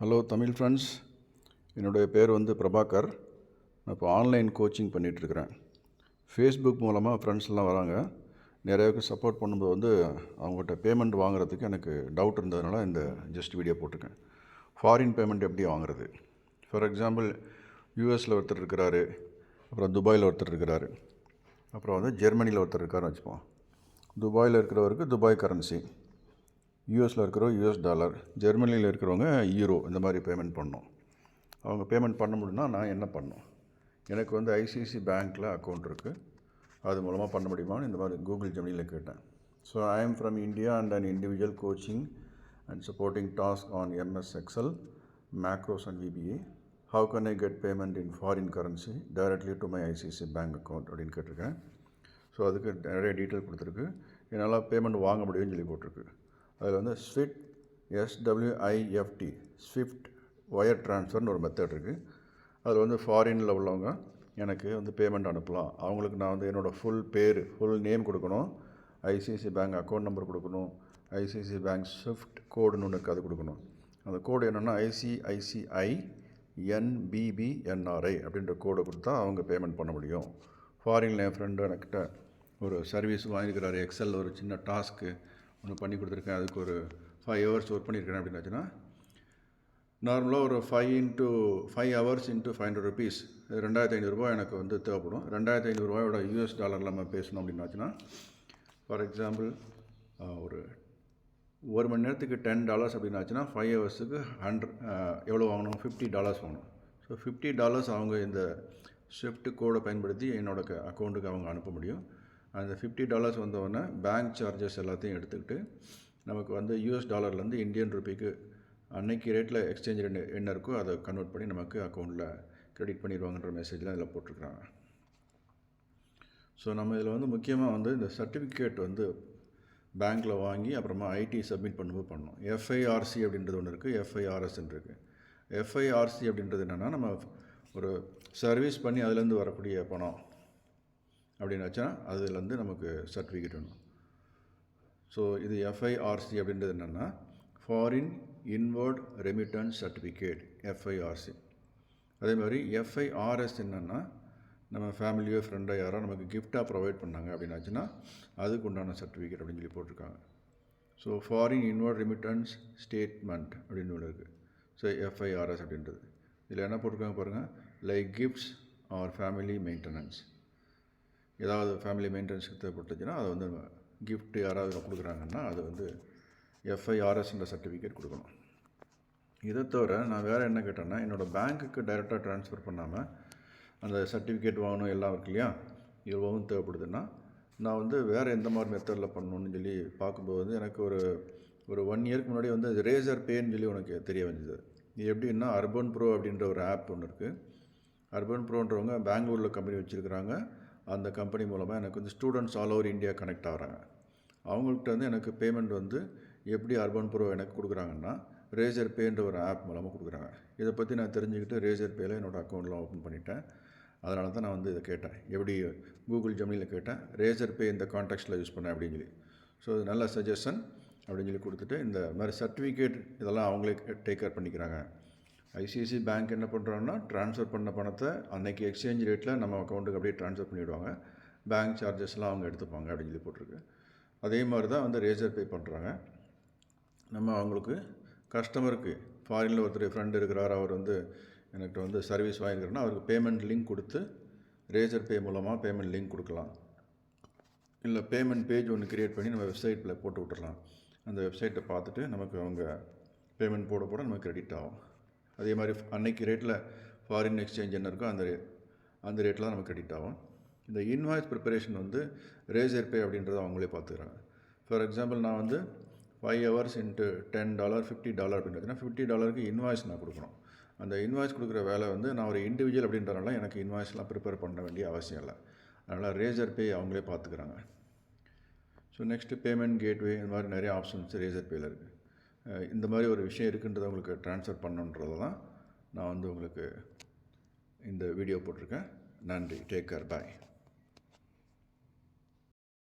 Hello Tamil friends என்னுடைய பேர் வந்து பிரபாகர். நான் இப்போ ஆன்லைன் கோச்சிங் பண்ணிகிட்ருக்கிறேன் ஃபேஸ்புக் மூலமாக ஃப்ரெண்ட்ஸ் எல்லாம் வராங்க. நிறையாவுக்கு சப்போர்ட் பண்ணும்போது வந்து அவங்ககிட்ட பேமெண்ட் வாங்குறதுக்கு எனக்கு டவுட் இருந்ததுனால இந்த ஜஸ்ட் வீடியோ போட்டிருக்கேன். ஃபாரின் பேமெண்ட் எப்படி வாங்குறது? ஃபார் எக்ஸாம்பிள் யூஎஸில் ஒருத்தர் இருக்கிறாரு. அப்புறம் துபாயில் ஒருத்தர் இருக்கிறாரு. அப்புறம் வந்து ஜெர்மனியில் ஒருத்தர் இருக்காருன்னு வச்சுப்போம். துபாயில் இருக்கிறவருக்கு துபாய் கரன்சி யூஎஸில் இருக்கிறவங்க யூஎஸ் டாலர் ஜெர்மனியில் இருக்கிறவங்க ஈரோ இந்த மாதிரி பேமெண்ட் பண்ணோம். அவங்க பேமெண்ட் பண்ண முடியும்னா நான் என்ன பண்ணோம் எனக்கு வந்து ஐசிஐசி பேங்க்கில் அக்கௌண்ட் இருக்குது அது மூலமாக பண்ண முடியுமான்னு இந்த மாதிரி கூகுள் ஜெமினியில் கேட்டேன். So I am from India and an individual coaching and supporting task on MS Excel macros and VBA how can I get payment in foreign currency directly to my ICIC bank account அப்படின்னு கேட்டிருக்கேன். So அதுக்கு நிறைய detail கொடுத்துருக்கு. என்னால் payment வாங்க முடியும்னு சொல்லி போட்டிருக்கு. அதில் வந்து swift S W I F T swift wire ட்ரான்ஸ்ஃபர்னு ஒரு மெத்தட் இருக்குது அதில் வந்து ஃபாரினில் உள்ளவங்க எனக்கு வந்து பேமெண்ட் அனுப்பலாம். அவங்களுக்கு நான் வந்து என்னோடய ஃபுல் பேர் ஃபுல் நேம் கொடுக்கணும். ஐசிஐசி பேங்க் அக்கௌண்ட் நம்பர் கொடுக்கணும். ஐசிஐசி பேங்க் ஸ்விஃப்ட் கோடுன்னு ஒன்று அது கொடுக்கணும். அந்த கோடு என்னென்னா ஐசிஐசிஐ என்பிபிஎன்ஆர்ஐ அப்படின்ற கோடை கொடுத்தா அவங்க பேமெண்ட் பண்ண முடியும். ஃபாரினில் என் ஃப்ரெண்டு எனக்கிட்ட ஒரு சர்வீஸ் வாங்கியிருக்கிறாரு. எக்ஸலில் ஒரு சின்ன டாஸ்க்கு ஒன்று பண்ணி கொடுத்துருக்கேன். அதுக்கு ஒரு ஃபைவ் ஹவர்ஸ் ஒர்க் பண்ணியிருக்கேன் அப்படின்னு நார்மலாக ஒரு five into five hours into five hundred rupees ரெண்டாயிரத்தி ஐநூறுரூவா எனக்கு வந்து தேவைப்படும். ரெண்டாயிரத்தி ஐநூறுரூவாயோட யூஎஸ் டாலரில் நம்ம பேசணும் அப்படின்னு ஃபார் எக்ஸாம்பிள் ஒரு ஒரு மணி நேரத்துக்கு டென் டாலர்ஸ் அப்படின்னாச்சுன்னா ஃபைவ் ஹவர்ஸுக்கு ஹண்ட்ரட் எவ்வளோ வாங்கணும்? ஃபிஃப்டி டாலர்ஸ் வாங்கணும். ஸோ ஃபிஃப்டி டாலர்ஸ் அவங்க இந்த ஸ்விஃப்ட் கோடை பயன்படுத்தி என்னோட அக்கௌண்ட்டுக்கு அவங்க அனுப்ப முடியும். அந்த ஃபிஃப்டி டாலர்ஸ் வந்தோடனே பேங்க் சார்ஜஸ் எல்லாத்தையும் எடுத்துக்கிட்டு நமக்கு வந்து யூஎஸ் டாலர்லேருந்து இந்தியன் ருபிக்கு அன்னைக்கு ரேட்டில் எக்ஸ்சேஞ்ச் ரெண்டு என்ன இருக்கோ அதை கன்வெர்ட் பண்ணி நமக்கு அக்கௌண்ட்டில் க்ரெடிட் பண்ணிடுவாங்கன்ற மெசேஜ்லாம் இதில் போட்டிருக்கிறாங்க. ஸோ நம்ம இதில் வந்து முக்கியமாக வந்து இந்த சர்டிஃபிகேட் வந்து பேங்க்கில் வாங்கி அப்புறமா ஐடி சப்மிட் பண்ணும்போது பண்ணணும். எஃப்ஐஆர்சி அப்படின்றது ஒன்று இருக்குது எஃப்ஐஆர்எஸ்ன்னு இருக்குது எஃப்ஐஆர்சி அப்படின்றது என்னென்னா நம்ம ஒரு சர்வீஸ் பண்ணி அதுலேருந்து வரக்கூடிய பணம். அப்படின்னு வச்சா அதுலேருந்து நமக்கு சர்டிஃபிகேட் வேணும். ஸோ இது எஃப்ஐஆர்சி அப்படின்றது என்னென்னா foreign inward remittance certificate F I R C அதே மாதிரி எஃப்ஐஆர்எஸ் என்னென்னா நம்ம ஃபேமிலியோ ஃப்ரெண்டோ யாரோ நமக்கு கிஃப்டாக ப்ரொவைட் பண்ணாங்க அப்படின்னாச்சுன்னா அதுக்கு உண்டான சர்டிஃபிகேட் அப்படின்னு சொல்லி போட்டிருக்காங்க. So foreign inward remittance statement அப்படின்னு ஒன்று இருக்குது ஸோ எஃப்ஐஆர்எஸ் அப்படின்றது. இதில் என்ன போட்டிருக்காங்க பாருங்கள் like gifts or family maintenance ஏதாவது ஃபேமிலி மெயின்டெனன்ஸுக்கு தேவைப்பட்டுச்சுன்னா அதை வந்து கிஃப்ட் யாராவது கொடுக்குறாங்கன்னா அது வந்து எஃப்ஐஆர்எஸ்ன்ற சர்டிஃபிகேட் கொடுக்கணும். இதை தவிர நான் வேறு என்ன கேட்டேன்னா என்னோடய பேங்க்குக்கு டைரெக்டாக ட்ரான்ஸ்ஃபர் பண்ணாமல் அந்த சர்டிஃபிகேட் வாங்கணும் எல்லாம் இருக்கு இல்லையா? இவ்வளவும் தேவைப்படுதுன்னா நான் வந்து வேறு எந்த மாதிரி மெத்தடில் பண்ணணும்னு சொல்லி பார்க்கும்போது வந்து எனக்கு ஒரு ஒரு ஒன் இயர்க்கு முன்னாடி வந்து ரேசர் பேன்னு சொல்லி உனக்கு தெரிய வந்தது. இது எப்படின்னா அர்பன் ப்ரோ அப்படின்ற ஒரு ஆப் ஒன்று இருக்குது அர்பன் ப்ரோன்றவங்க பெங்களூரில் கம்பெனி வச்சுருக்கிறாங்க. அந்த கம்பெனி மூலமாக எனக்கு வந்து students all over India connect ஆகிறாங்க. அவங்கள்ட்ட வந்து எனக்கு பேமெண்ட் வந்து எப்படி அர்பன் ப்ரோ எனக்கு கொடுக்குறாங்கன்னா ரேசர் பேன்ற ஒரு ஆப் மூலமாக கொடுக்குறாங்க. இதை பற்றி நான் தெரிஞ்சுக்கிட்டு ரேசர் பேயில் என்னோடய அக்கௌண்ட்லாம் ஓப்பன் பண்ணிட்டேன். அதனால தான் நான் வந்து இதை கேட்டேன். எப்படி கூகுள் ஜெமினியில் கேட்டேன் ரேசர் பே இந்த கான்டாக்ட்ஸில் யூஸ் பண்ணேன் அப்படின்னு சொல்லி. ஸோ நல்ல சஜஷன் அப்படின்னு சொல்லி கொடுத்துட்டு இந்த மாதிரி சர்டிஃபிகேட் இதெல்லாம் அவங்களே டேக் கேர் பண்ணிக்கிறாங்க. ஐசிஐசி பேங்க் என்ன பண்ணுறாங்கன்னா ட்ரான்ஸ்ஃபர் பண்ண பணத்தை அன்றைக்கி எக்ஸ்சேஞ்ச் ரேட்டில் நம்ம அக்கௌண்ட்டுக்கு அப்படியே ட்ரான்ஸ்ஃபர் பண்ணிவிடுவாங்க பேங்க் சார்ஜஸ்லாம் அவங்க எடுத்துப்பாங்க அப்படின்னு சொல்லி போட்டிருக்கு. அதே மாதிரி தான் வந்து ரேசர் பே பண்ணுறாங்க நம்ம அவங்களுக்கு கஸ்டமருக்கு ஃபாரினில் ஒருத்தர் ஃப்ரெண்டு இருக்கிறார் அவர் வந்து எனக்கு வந்து சர்வீஸ் வாங்கிக்கிறேன்னா அவருக்கு பேமெண்ட் லிங்க் கொடுத்து ரேசர் பே மூலமாக பேமெண்ட் லிங்க் கொடுக்கலாம். இல்லை பேமெண்ட் பேஜ் ஒன்று க்ரியேட் பண்ணி நம்ம வெப்சைட்டில் போட்டு விட்டுறலாம். அந்த வெப்சைட்டை பார்த்துட்டு நமக்கு அவங்க பேமெண்ட் போட போட நமக்கு கிரெடிட் ஆகும். அதே மாதிரி அன்னைக்கு ரேட்டில் ஃபாரின் எக்ஸ்சேஞ்ச் என்ன இருக்கோ அந்த அந்த ரேட்டில் தான் நமக்கு கிரெடிட் ஆகும். இந்த இன்வாய்ஸ் ப்ரிப்பரேஷன் வந்து ரேசர் பே அப்படின்றத அவங்களே பார்த்துக்கிறாங்க. ஃபார் எக்ஸாம்பிள் நான் வந்து five hours into ten dollar fifty dollar அப்படின்றதுனா fifty டாலருக்கு இன்வாய்ஸ் நான் கொடுக்குறோம் அந்த இன்வாய்ஸ் கொடுக்குற வேலை வந்து நான் ஒரு இண்டிவிஜுவல் அப்படின்றனால எனக்கு இன்வாய்ஸ்லாம் ப்ரிப்பேர் பண்ண வேண்டிய அவசியம் இல்லை. அதனால் ரேசர் பே அவங்களே பார்த்துக்கிறாங்க. ஸோ நெக்ஸ்ட்டு பேமெண்ட் கேட்வே இந்த மாதிரி நிறைய ஆப்ஷன்ஸ் ரேசர் பேயில் இருக்குது இந்த மாதிரி ஒரு விஷயம் இருக்குன்றதை உங்களுக்கு ட்ரான்ஸ்ஃபர் பண்ணுன்றது தான் நான் வந்து உங்களுக்கு இந்த வீடியோ போட்டிருக்கேன். நன்றி. Take care bye